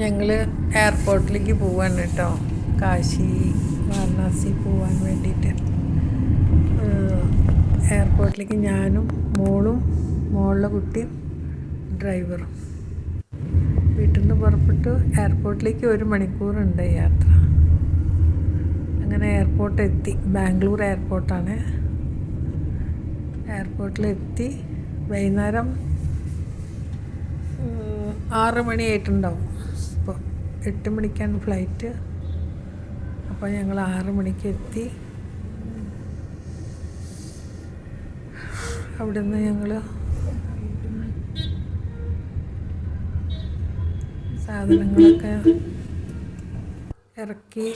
ഞങ്ങൾ എയർപോർട്ടിലേക്ക് പോവാണ് കേട്ടോ കാശി വാരണാസി പോവാൻ വേണ്ടിയിട്ട് എയർപോർട്ടിലേക്ക് ഞാനും മോളും മോളിലെ കുട്ടിയും ഡ്രൈവറും വീട്ടിൽ നിന്ന് പുറപ്പെട്ടു. എയർപോർട്ടിലേക്ക് ഒരു മണിക്കൂറുണ്ട് യാത്ര. അങ്ങനെ എയർപോർട്ട് എത്തി. ബാംഗ്ലൂർ എയർപോർട്ടാണ് എയർപോർട്ടിലെത്തി വൈകുന്നേരം ആറ് മണിയായിട്ടുണ്ടാവും. എട്ട് മണിക്കാണ് ഫ്ലൈറ്റ്. അപ്പോൾ ഞങ്ങൾ ആറ് മണിക്ക് എത്തി. അവിടുന്ന് ഞങ്ങൾ സാധനങ്ങളൊക്കെ ഇറക്കി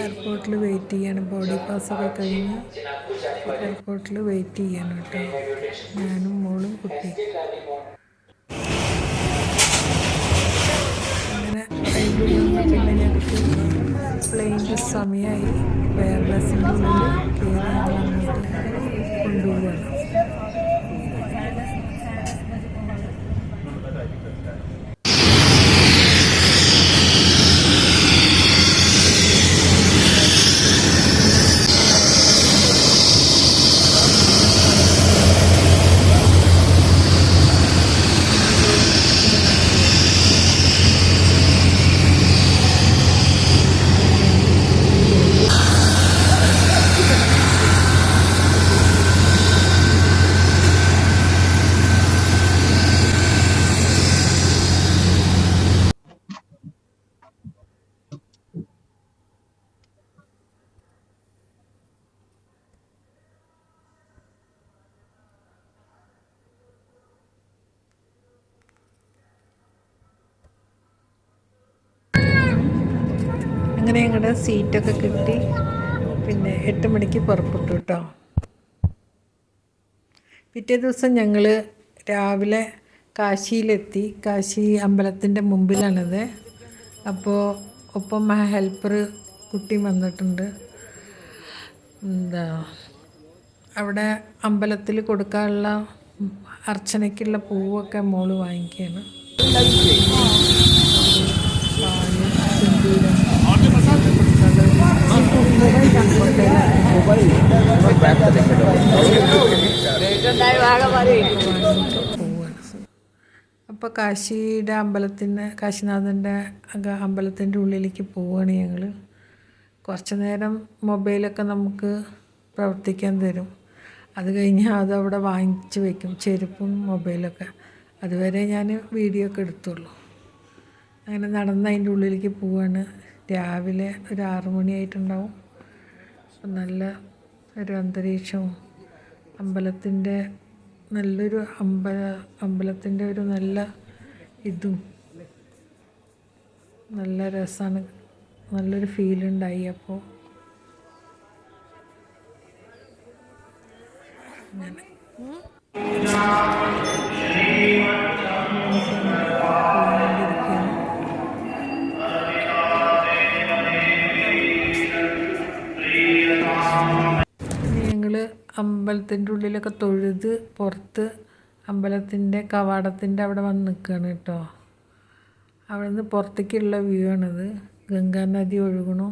എയർപോർട്ടിൽ വെയിറ്റ് ചെയ്യാണ്. ബോഡി പാസ്സൊക്കെ കഴിഞ്ഞ് എയർപോർട്ടിൽ വെയിറ്റ് ചെയ്യാണ് കേട്ടോ. ഞാനും മോളും കുട്ടി. പിന്നെ ഞങ്ങൾക്ക് പ്ലെയിന്റെ സമയമായി എയർബസിന്റെ ഉള്ളിൽ കയറി കൊണ്ടുപോവുകയാണ്. ഞങ്ങളുടെ സീറ്റൊക്കെ കിട്ടി. പിന്നെ എട്ട് മണിക്ക് പുറപ്പെട്ടു കേട്ടോ പിറ്റേ ദിവസം ഞങ്ങൾ രാവിലെ കാശിയിലെത്തി. കാശി അമ്പലത്തിന്റെ മുമ്പിലാണത്. അപ്പോൾ ഒപ്പം ആ ഹെൽപ്പർ കുട്ടി വന്നിട്ടുണ്ട്. എന്താ അവിടെ അമ്പലത്തിൽ കൊടുക്കാനുള്ള അർച്ചനയ്ക്കുള്ള പൂവൊക്കെ മോൾ വാങ്ങിക്കുകയാണ് പാൽ സിന്ദൂരം അപ്പോൾ കാശിയുടെ അമ്പലത്തിന് കാശിനാഥന്റെ അമ്പലത്തിന്റെ ഉള്ളിലേക്ക് പോവുകയാണ് ഞങ്ങൾ കുറച്ച് നേരം മൊബൈലൊക്കെ നമുക്ക് പ്രവർത്തിക്കാൻ തരും. അത് കഴിഞ്ഞ് അതവിടെ വാങ്ങിച്ച് വെക്കും ചെരുപ്പും മൊബൈലൊക്കെ. അതുവരെ ഞാൻ വീഡിയോ ഒക്കെ എടുത്തുള്ളൂ. അങ്ങനെ നടന്ന് അതിന്റെ ഉള്ളിലേക്ക് പോവാണ്. രാവിലെ ഒരു ആറു മണിയായിട്ടുണ്ടാവും. നല്ല ഒരു അന്തരീക്ഷവും അമ്പലത്തിന്റെ നല്ലൊരു അമ്പല അമ്പലത്തിന്റെ ഒരു നല്ല ഇതും നല്ല രസമാണ് നല്ലൊരു ഫീലുണ്ടായി അപ്പോൾ അങ്ങനെ. അമ്പലത്തിന്റെ ഉള്ളിലൊക്കെ തൊഴുത് പുറത്ത് അമ്പലത്തിന്റെ കവാടത്തിന്റെ അവിടെ വന്ന് നിൽക്കുകയാണ് കേട്ടോ. അവിടെ നിന്ന് പുറത്തേക്കുള്ള വ്യൂ ആണിത്. ഗംഗാ നദി ഒഴുകണു.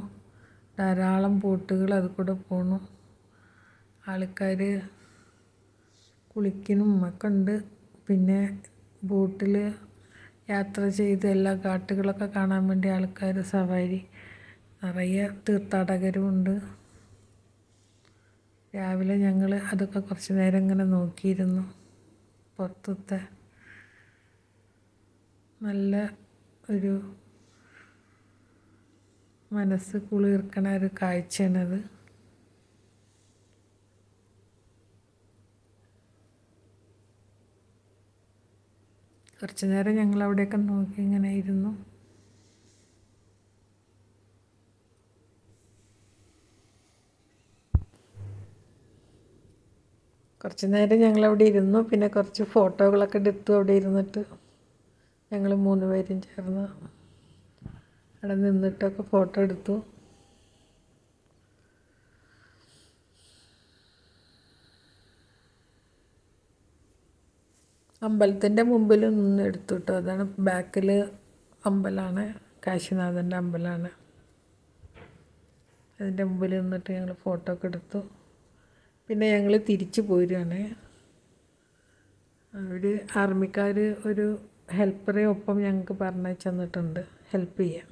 ധാരാളം ബോട്ടുകൾ അത് കൂടെ പോകണു ആൾക്കാർ കുളിക്കണും ഒക്കെ ഉണ്ട്. പിന്നെ ബോട്ടിൽ യാത്ര ചെയ്ത് എല്ലാ കാട്ടുകളൊക്കെ കാണാൻ വേണ്ടി ആൾക്കാർ സവാരി നിറയെ തീർത്ഥാടകരുമുണ്ട് രാവിലെ ഞങ്ങൾ അതൊക്കെ കുറച്ച് നേരം ഇങ്ങനെ നോക്കിയിരുന്നു. പുറത്തത്തെ നല്ല ഒരു മനസ്സ് കുളിർക്കണ ഒരു കാഴ്ചയാണത്. കുറച്ച് നേരം ഞങ്ങൾ അവിടെയൊക്കെ നോക്കി ഇങ്ങനെ ഇരുന്നു. കുറച്ച് നേരം ഞങ്ങൾ അവിടെ ഇരുന്നു. പിന്നെ കുറച്ച് ഫോട്ടോകളൊക്കെ എടുത്തു അവിടെ ഇരുന്നിട്ട് ഞങ്ങൾ മൂന്ന് പേരും ചേർന്ന് അവിടെ നിന്നിട്ടൊക്കെ ഫോട്ടോ എടുത്തു. അമ്പലത്തിന്റെ മുമ്പിൽ നിന്ന് എടുത്തു കേട്ടോ. അതാണ് ബാക്കിൽ അമ്പലമാണ്. കാശിനാഥന്റെ അമ്പലമാണ്. അതിന്റെ മുമ്പിൽ നിന്നിട്ട് ഞങ്ങൾ ഫോട്ടോ ഒക്കെ എടുത്തു. പിന്നെ ഞങ്ങൾ തിരിച്ചു പോരുകയാണ് അവർ ആർമിക്കാർ ഒരു ഹെൽപ്പറെ ഒപ്പം ഞങ്ങൾക്ക് പറഞ്ഞു തന്നിട്ടുണ്ട് ഹെൽപ്പ് ചെയ്യാൻ.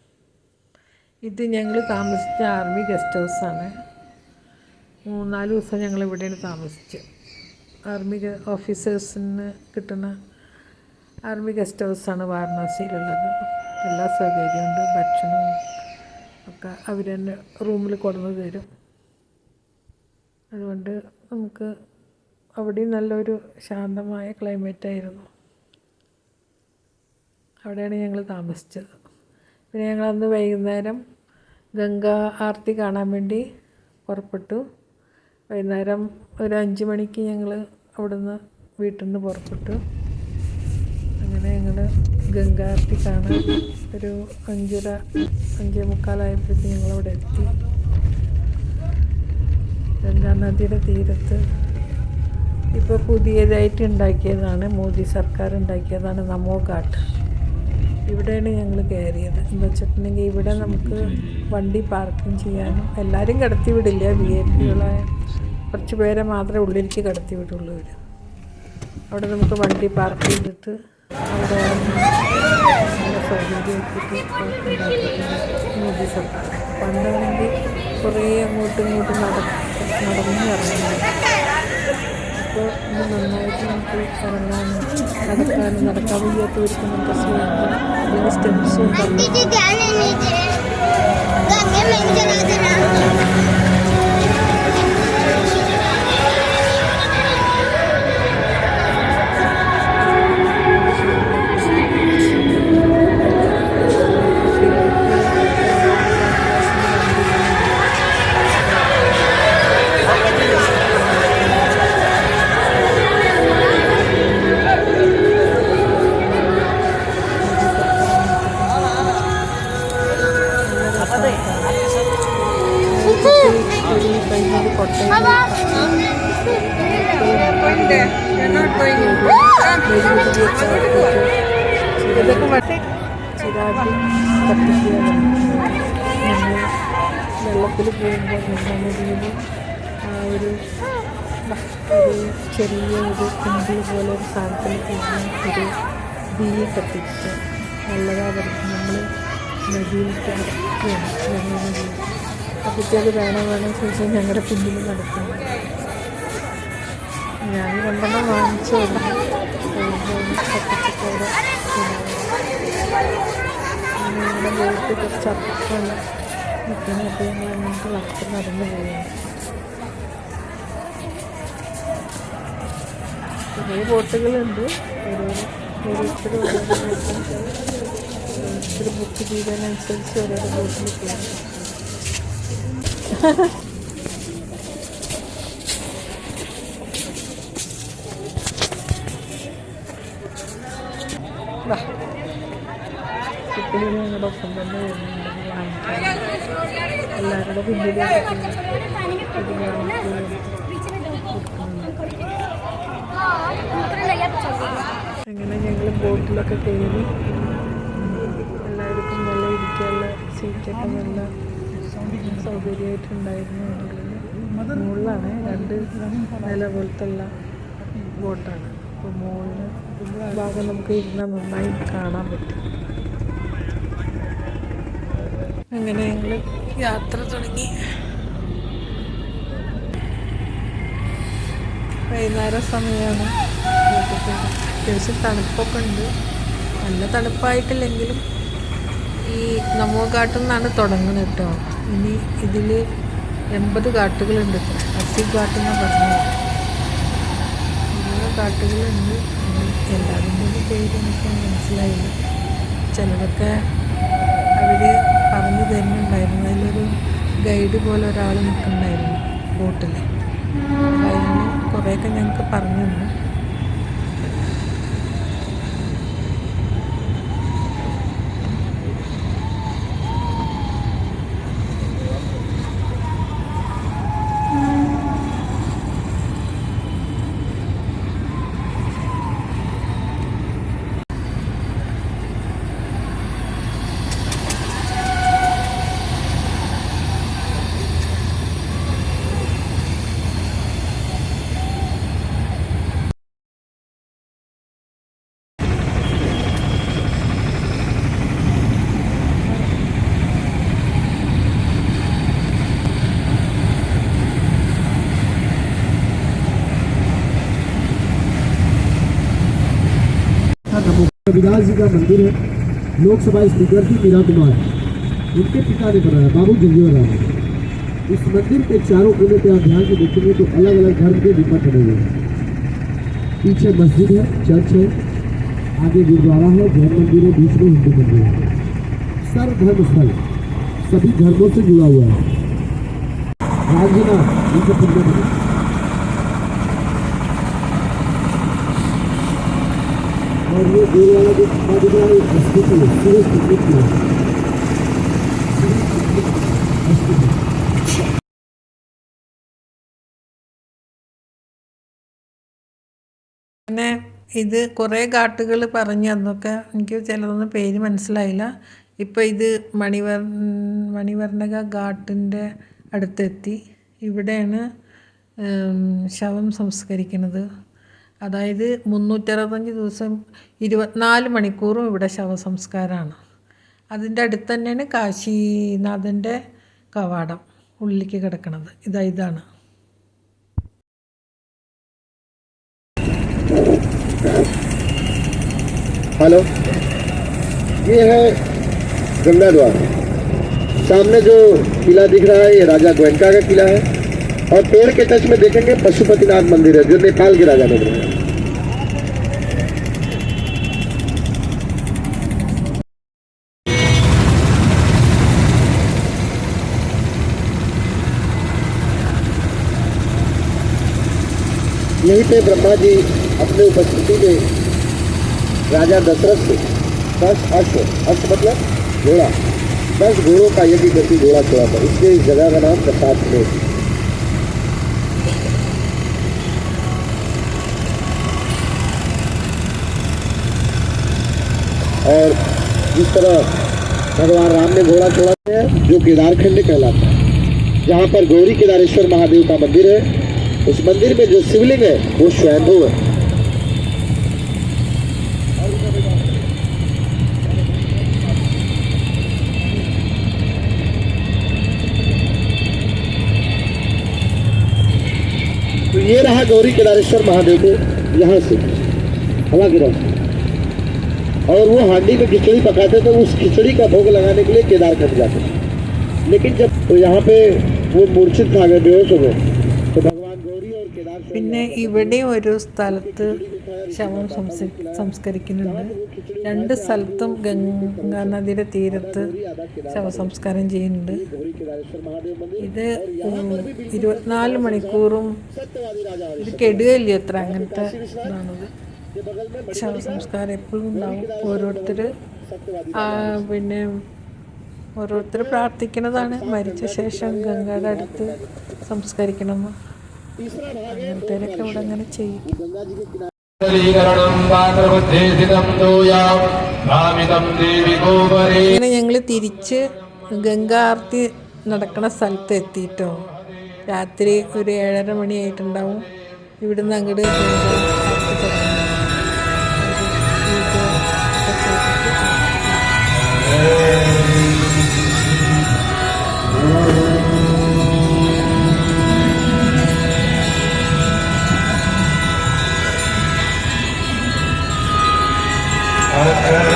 ഇത് ഞങ്ങൾ താമസിച്ച ആർമി ഗസ്റ്റ് ഹൗസാണ്. മൂന്നാൽ ദിവസം ഞങ്ങൾ ഇവിടെയാണ് താമസിച്ചത് ആർമി ഓഫീസേഴ്സിന് കിട്ടുന്ന ആർമി ഗസ്റ്റ് ഹൗസാണ് വാരണാസിയിലുള്ളത്. എല്ലാ സൗകര്യമുണ്ട് ഭക്ഷണവും ഒക്കെ അവർ തന്നെ റൂമിൽ കൊണ്ടുവന്ന് തരും. അതുകൊണ്ട് നമുക്ക് അവിടെയും നല്ലൊരു ശാന്തമായ ക്ലൈമറ്റ് ആയിരുന്നു. അവിടെയാണ് ഞങ്ങൾ താമസിച്ചത്. പിന്നെ ഞങ്ങൾ അന്ന് വൈകുന്നേരം ഗംഗാ ആർത്തി കാണാൻ വേണ്ടി പുറപ്പെട്ടു. വൈകുന്നേരം ഒരു അഞ്ച് മണിക്ക് ഞങ്ങൾ അവിടുന്ന് വീട്ടിൽ നിന്ന് പുറപ്പെട്ടു. അങ്ങനെ ഞങ്ങൾ ഗംഗാ ആർത്തി കാണാൻ ഒരു അഞ്ചര അഞ്ചേ മുക്കാലായപ്പോഴത്തേക്ക് ഞങ്ങളവിടെ എത്തി. ഗംഗാ നദിയുടെ തീരത്ത് ഇപ്പോൾ പുതിയതായിട്ട് ഉണ്ടാക്കിയതാണ്. മോദി സർക്കാർ ഉണ്ടാക്കിയതാണ് നമോ ഘാട്ട്. ഇവിടെയാണ് ഞങ്ങൾ കയറിയത്. എന്ന് വെച്ചിട്ടുണ്ടെങ്കിൽ ഇവിടെ നമുക്ക് വണ്ടി പാർക്കിംഗ് ചെയ്യാനും എല്ലാവരും കടത്തി വിടില്ല. വി ഐ പികളായ കുറച്ച് പേരെ മാത്രമേ ഉള്ളിലേക്ക് കടത്തി വിടുള്ളൂ ഇവർ. അവിടെ നമുക്ക് വണ്ടി പാർക്ക് ചെയ്തിട്ട് അവിടെ സൗകര്യം മോദി സർക്കാർ. പണ്ടാണെങ്കിൽ കുറേ അങ്ങോട്ടും ഇങ്ങോട്ടും നട നടന്ന് ഇറങ്ങുന്നുണ്ട് അപ്പോൾ ഇന്ന് നന്നായിട്ട് നമുക്ക് ഇറങ്ങാനും നടക്കാനും നടക്കാൻ വയ്യാത്തവർക്ക് നമുക്ക് അല്ലെങ്കിൽ സ്റ്റെപ്സും आंटी തീ കത്തിച്ച് നല്ലതാവർക്ക് നമ്മൾ നദിയിലേക്ക് ഇറക്കുകയാണ് ഗംഗാ നദിയിൽ. ആ കുട്ടികൾ വേണം വേണം ചോദിച്ചാൽ ഞങ്ങളുടെ പിന്നിൽ നടക്കുന്നു ഞാൻ രണ്ടെണ്ണം വാങ്ങിച്ചു. കത്തിച്ചിട്ടോടെ ഞങ്ങളുടെ വീട്ടിൽ കുറച്ച് അപ്പം വടക്ക് നടന്നു പോവുകയാണ്. കുറേ ബോട്ടുകളുണ്ട്. ഓരോ ഓരോരുത്തർ ഓരോ ബോട്ട് ഓരോരുത്തർ ബുക്ക് ചെയ്തതിനനുസരിച്ച് ഓരോരോ ബോട്ടിൽ വാ. കുട്ടികൾ ഞങ്ങളുടെ ഒപ്പം തന്നെ വരുന്നുണ്ട് വാങ്ങിക്കാൻ എല്ലാവരുടെ പിന്നിലേക്ക് ഇത് വാങ്ങിക്കുകയും അങ്ങനെ ഞങ്ങൾ ബോട്ടിലൊക്കെ കയറി. എല്ലാവർക്കും നല്ല ഇരിക്കാനുള്ള സീറ്റൊക്കെ നല്ല സൗകര്യമായിട്ടുണ്ടായിരുന്നു. മുകളിലാണ് രണ്ട് നില പോലത്തുള്ള ബോട്ടാണ്. അപ്പോൾ മുകളിൽ ഭാഗം നമുക്ക് ഇരുന്നാൽ നന്നായി കാണാൻ പറ്റും. അങ്ങനെ ഞങ്ങൾ യാത്ര തുടങ്ങി. വൈകുന്നേര സമയമാണ് അത്യാവശ്യം തണുപ്പൊക്കെ ഉണ്ട്. നല്ല തണുപ്പായിട്ടില്ലെങ്കിലും ഈ നമോ കാട്ടിൽ നിന്നാണ് തുടങ്ങുന്നത് കേട്ടോ. ഇനി ഇതിൽ എൺപത് കാട്ടുകളുണ്ട് അസി ഘാട്ട് എന്നാണ് പറഞ്ഞത്. എല്ലാ കാട്ടുകളുണ്ട് എല്ലാവരുടെയും പേര് എനിക്ക് മനസ്സിലായില്ല. ചിലതൊക്കെ അവർ പറഞ്ഞു തരുന്നുണ്ടായിരുന്നു. അതിലൊരു ഗൈഡ് പോലെ ഒരാൾ നിൽക്കുന്നുണ്ടായിരുന്നു ബോട്ടിൽ അതിന് കുറേയൊക്കെ ഞങ്ങൾക്ക് പറഞ്ഞു തന്നു. रविदास जी का मंदिर है। लोकसभा स्पीकर थी मीरा कुमार। उनके पिता ने बनाया, बाबू जंजीवर राम। इस मंदिर के चारों कोने पे आप ध्यान से देखेंगे तो अलग अलग धर्म के दीपक बने हुए हैं। पीछे मस्जिद है, चर्च है, आगे गुरुद्वारा है जैन मंदिर है, बीच में हिंदू मंदिर है। सर्व धर्म स्थल, सभी धर्मों से जुड़ा हुआ है। राजगिना ये सब Сергей Беляев подыграет выступил. Сирийский выступил. പിന്നെ ഇത് കുറേ കാട്ടുകൾ പറഞ്ഞു അന്നൊക്കെ എനിക്ക് ചിലതൊന്നും പേര് മനസ്സിലായില്ല ഇപ്പോൾ ഇത് മണിവർ മണിവർണക ഘാട്ടിന്റെ അടുത്തെത്തി ഇവിടെയാണ് ശവം സംസ്കരിക്കുന്നത് അതായത് മുന്നൂറ്ററുപത്തഞ്ച് ദിവസം ഇരുപത്തിനാല് മണിക്കൂറും ഇവിടെ ശവസംസ്കാരമാണ് അതിൻ്റെ അടുത്ത് തന്നെയാണ് കാശീനാഥൻ്റെ കവാടം ഉള്ളിലേക്ക് കിടക്കുന്നത് ഇതാ ഇതാണ് हेलो ये है गंगा द्वार सामने जो किला दिख रहा है ये राजा गोयनका का किला है और पेड़ के टच में देखेंगे पशुपतिनाथ मंदिर है, जो नेपाल के राजा ने बनाया यहीं पे ब्रह्मा जी अपने उपस्थिति में राजा दशरथ से दस अश्व अश्व मतलब घोड़ा, दस घोड़ों का यदि करके घोड़ा छोड़ा था। इसलिए इस जगह का नाम प्रसाद है और जिस तरह भगवान राम ने घोड़ा छोड़ा है, जो केदारखंड कहलाता है। जहाँ पर गौरी केदारेश्वर महादेव का मंदिर है, उस मंदिर में जो शिवलिंग है, वो स्वयंभू है। तो ये रहा गौरी केदारेश्वर महादेव के यहाँ से। हवा गिरा और वो हांडी में खिचड़ी पकाते थे उस खिचड़ी का भोग लगाने के लिए केदारखंड जाते थे लेकिन जब तो यहाँ पे वो मूर्छित था गए बेहोश हो गए तो भगवान गौरी और केदार स्वयं പിന്നെ ഇവിടെ ഒരു സ്ഥലത്ത് ശവം സംസ് സംസ്കരിക്കുന്നുണ്ട് രണ്ട് സ്ഥലത്തും ഗംഗാ നദിയുടെ തീരത്ത് ശവസംസ്കാരം ചെയ്യുന്നുണ്ട് गौरी केदारेश्वर महादेव मंदिर ഇത് ഉം, ഇരുപത്തിനാല് മണിക്കൂറും ഇത് കെടുകയില്ല എത്ര അങ്ങനത്തെ ഇതാണത് के बगल में ശവസംസ്കാരം എപ്പോഴും ഉണ്ടാവും. ഓരോരുത്തർ പിന്നെ ഓരോരുത്തർ പ്രാർത്ഥിക്കുന്നതാണ്. മരിച്ച ശേഷം ഗംഗയുടെ അടുത്ത് സംസ്കരിക്കണം. അങ്ങനത്തേനൊക്കെ ഇവിടെ അങ്ങനെ ചെയ്യും. ഇങ്ങനെ ഞങ്ങൾ തിരിച്ച് ഗംഗ ആർത്തി നടക്കുന്ന സ്ഥലത്ത് എത്തിയിട്ടോ രാത്രി ഒരു ഏഴര മണിയായിട്ടുണ്ടാവും. ഇവിടുന്ന് അങ്ങോട്ട് ഗംഗാ ആർത്തി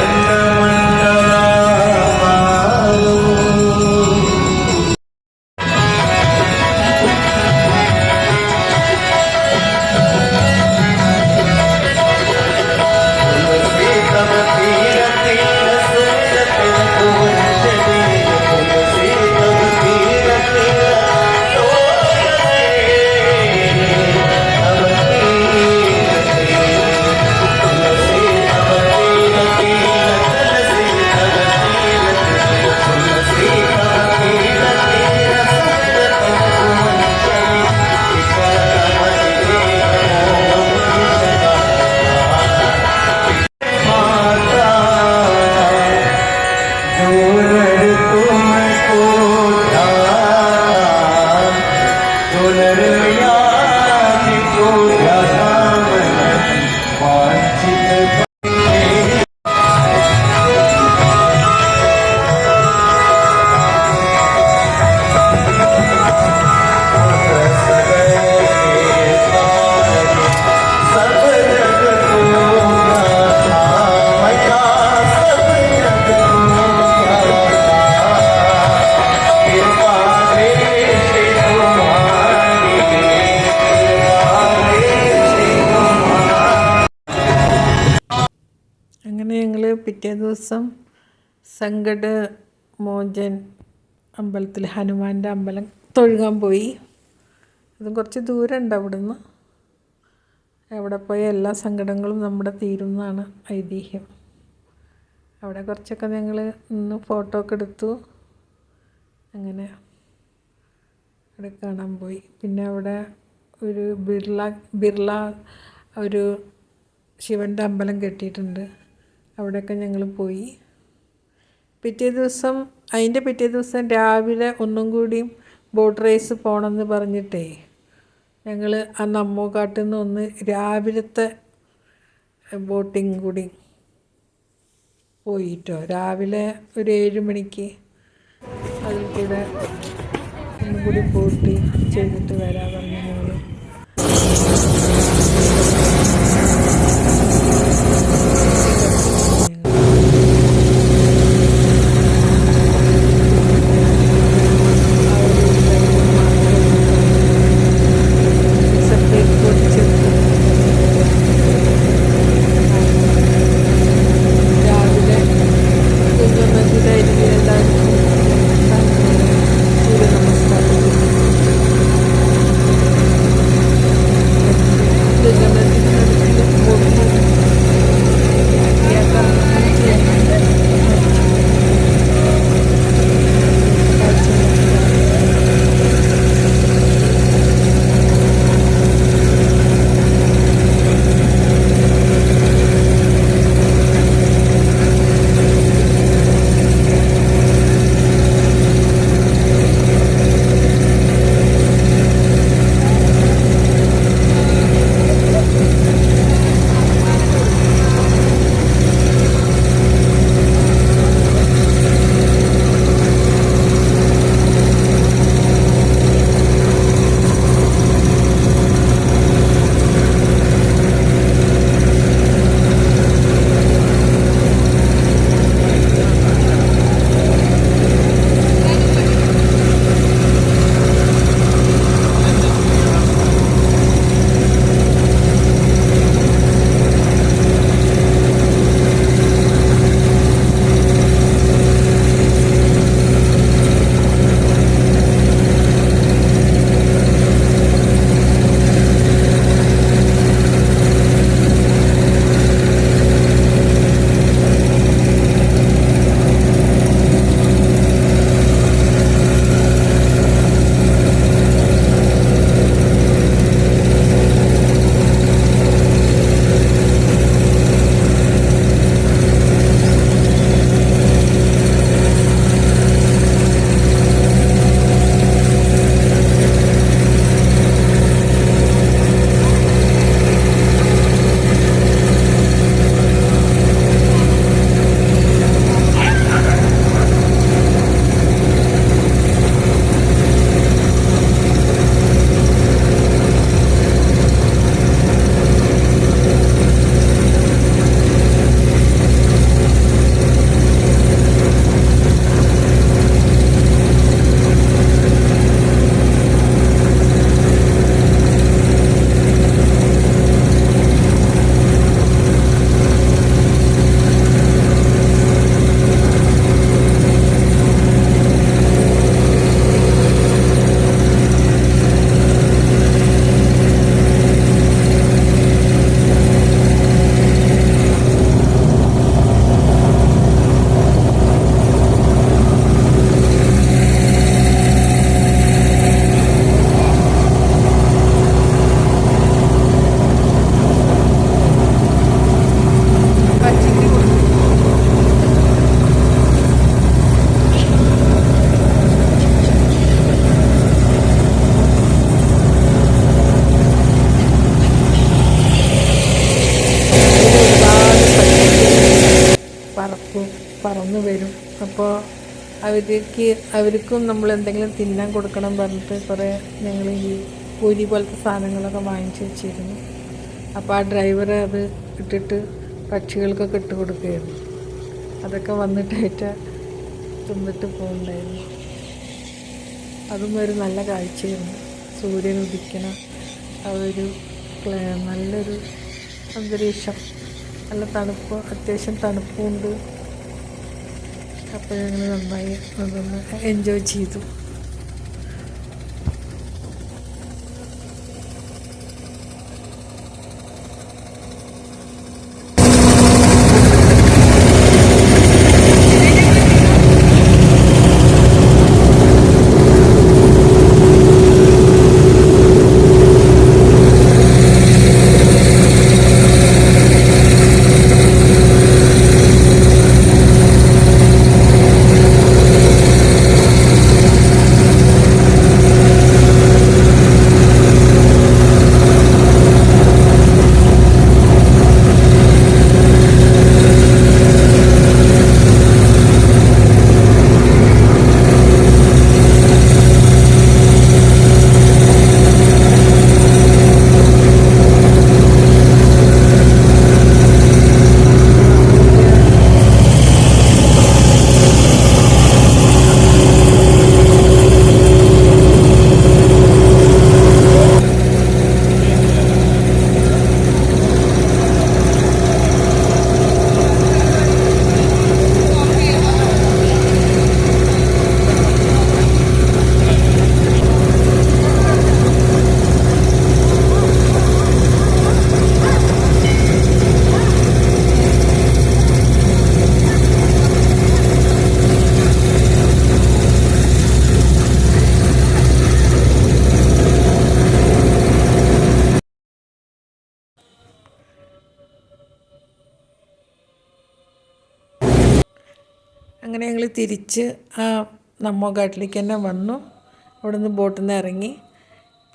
ദിവസം സങ്കട മോചൻ അമ്പലത്തിൽ ഹനുമാന്റെ അമ്പലം തൊഴുകാൻ പോയി. അതും കുറച്ച് ദൂരമുണ്ട് അവിടുന്ന്. അവിടെ പോയ എല്ലാ സങ്കടങ്ങളും നമ്മുടെ തീരുന്നതാണ് ഐതിഹ്യം. അവിടെ കുറച്ചൊക്കെ ഞങ്ങൾ നിന്ന് ഫോട്ടോ ഒക്കെ എടുത്തു. അങ്ങനെ അവിടെ കാണാൻ പോയി. പിന്നെ അവിടെ ഒരു ബിർള ബിർള ഒരു ശിവന്റെ അമ്പലം കെട്ടിയിട്ടുണ്ട്. അവിടെയൊക്കെ ഞങ്ങൾ പോയി. പിറ്റേ ദിവസം അതിന്റെ പിറ്റേ ദിവസം രാവിലെ ഒന്നും കൂടിയും ബോട്ട് റേസ് പോകണമെന്ന് പറഞ്ഞിട്ടേ ഞങ്ങൾ ആ നമ്മോക്കാട്ടിൽ നിന്ന് ഒന്ന് രാവിലത്തെ ബോട്ടിങ് കൂടി പോയിട്ടോ. രാവിലെ ഒരു ഏഴ് മണിക്ക് അതിൽ കൂടെ ഒന്നും കൂടി ബോട്ടിങ് ചെയ്തിട്ട് വരാൻ പറഞ്ഞു. അപ്പോൾ അവർക്ക് അവർക്കും നമ്മൾ എന്തെങ്കിലും തിന്നാൻ കൊടുക്കണം പറഞ്ഞിട്ട് കുറേ ഞങ്ങൾ ഈ പൂരി പോലത്തെ സാധനങ്ങളൊക്കെ വാങ്ങിച്ചു വെച്ചിരുന്നു. അപ്പോൾ ആ ഡ്രൈവർ അത് ഇട്ടിട്ട് പക്ഷികൾക്കൊക്കെ ഇട്ട് കൊടുക്കുകയായിരുന്നു. അതൊക്കെ വന്നിട്ടായിട്ട് തിന്നിട്ട് പോകുന്നുണ്ടായിരുന്നു അതും ഒരു നല്ല കാഴ്ചയായിരുന്നു. സൂര്യൻ ഉദിക്കണ ആ ഒരു നല്ലൊരു അന്തരീക്ഷം. നല്ല തണുപ്പ് അത്യാവശ്യം തണുപ്പുണ്ട്. അപ്പോൾ ഞങ്ങൾ നന്നായി എൻജോയ് ചെയ്തു. അങ്ങനെ ഞങ്ങൾ തിരിച്ച് ആ നമ്മോ ഘാട്ടിലേക്ക് തന്നെ വന്നു. അവിടെ നിന്ന് ബോട്ടിൽ നിന്ന് ഇറങ്ങി.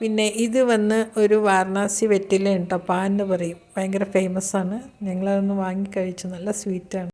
പിന്നെ ഇത് വന്ന് ഒരു വാരണാസി വെറ്റില ഉണ്ടോ പാൻ എന്ന് പറയും. ഭയങ്കര ഫേമസ് ആണ്. ഞങ്ങളതൊന്ന് വാങ്ങി കഴിച്ചു. നല്ല സ്വീറ്റാണ്